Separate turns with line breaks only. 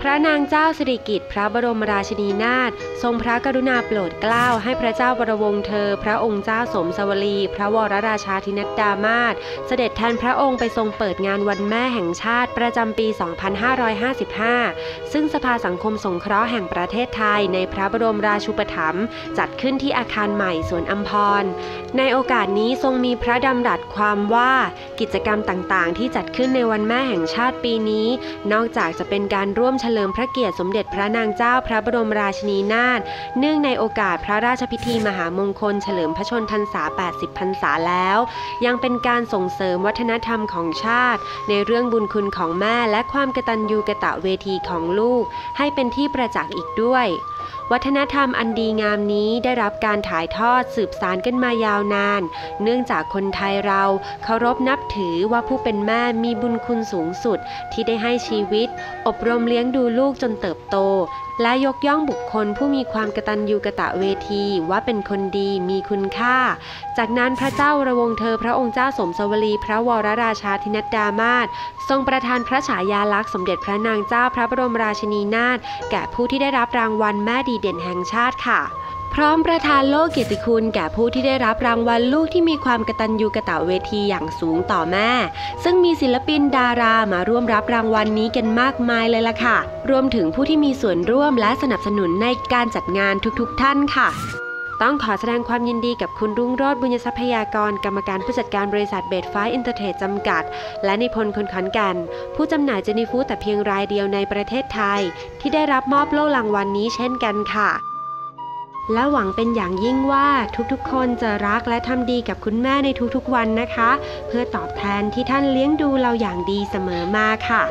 พระนางเจ้าสิริกิติ์พระบรมราชินีนาถทรงพระกรุณาโปรดเกล้าให้พระเจ้าบรวงเธอ พระองค์เจ้าสมสวลี พระวรราชาธินัดดามาศเสด็จแทนพระองค์ไปทรงเปิดงานวันแม่แห่งชาติประจำปี 2555 ซึ่งสภาสังคมสงเคราะห์แห่งประเทศไทยในพระบรมราชูปถัมภ์จัดขึ้นที่อาคารใหม่สวนอัมพร ในโอกาสนี้ทรงมีพระดำรัสความว่ากิจกรรมต่างๆ ที่จัดขึ้นในวันแม่แห่งชาติปีนี้ นอกจากจะเป็นการร่วมเฉลิมพระเกียรติสมเด็จพระนางเจ้าพระบรมราชินีนาถเนื่องในโอกาสพระราชพิธีมหามงคล เฉลิมพระชนพรรษา 80 พรรษาแล้ว ยังเป็นการส่งเสริมวัฒนธรรมของชาติ ในเรื่องบุญคุณของแม่และความกตัญญูกะตะเวทีของลูก ให้เป็นที่ประจักษ์อีกด้วย วัฒนธรรมอันดีงามนี้ได้รับการถ่ายทอดสืบสานกันมายาวนาน เนื่องจากคนไทยเราเคารพนับถือว่าผู้เป็นแม่มีบุญคุณสูงสุดที่ได้ให้ชีวิต อบรมเลี้ยงดูลูกจนเติบโต และยกย่องบุคคลผู้มีความกตัญญูกะตะเวที ว่าเป็นคนดีมีคุณค่า จากนั้นพระเจ้าระวงเธอพระองค์เจ้าสมสวลี พระวรราชาธินัดดามาศทรงประทานพระฉายาลักษณ์สมเด็จพระนางเจ้าพระบรมราชินีนาถแก่ผู้ที่ได้รับรางวัลแม่ดีเด่นแห่งชาติค่ะ พร้อมประทานโล่เกียรติคุณแก่ผู้ที่ได้รับรางวัลลูกที่มีความกตัญญูกะตะเวทีอย่างสูงต่อแม่ ซึ่งมีศิลปินดารามาร่วมรับรางวัลนี้กันมากมายเลยล่ะค่ะ รวมถึงผู้ที่มีส่วนร่วมและสนับสนุนในการจัดงานทุกๆ ท่านค่ะต้องขอแสดงความยินดีกับคุณรุ่งโรจน์บุญยทรัพยากร กรรมการผู้จัดการบริษัทเบดไฟอินเตอร์เทรดจำกัด และนิพนธ์คนขอนแก่นผู้จำหน่ายเจนิฟูแต่เพียงรายเดียวในประเทศไทย ที่ได้รับมอบโล่รางวัลนนี้เช่นกันค่ะ และหวังเป็นอย่างยิ่งว่าทุกๆ คนจะรักและทำดีกับคุณแม่ในทุกๆวันนะคะ เพื่อตอบแทนที่ท่านเลี้ยงดูเราอย่างดีเสมอมาค่ะ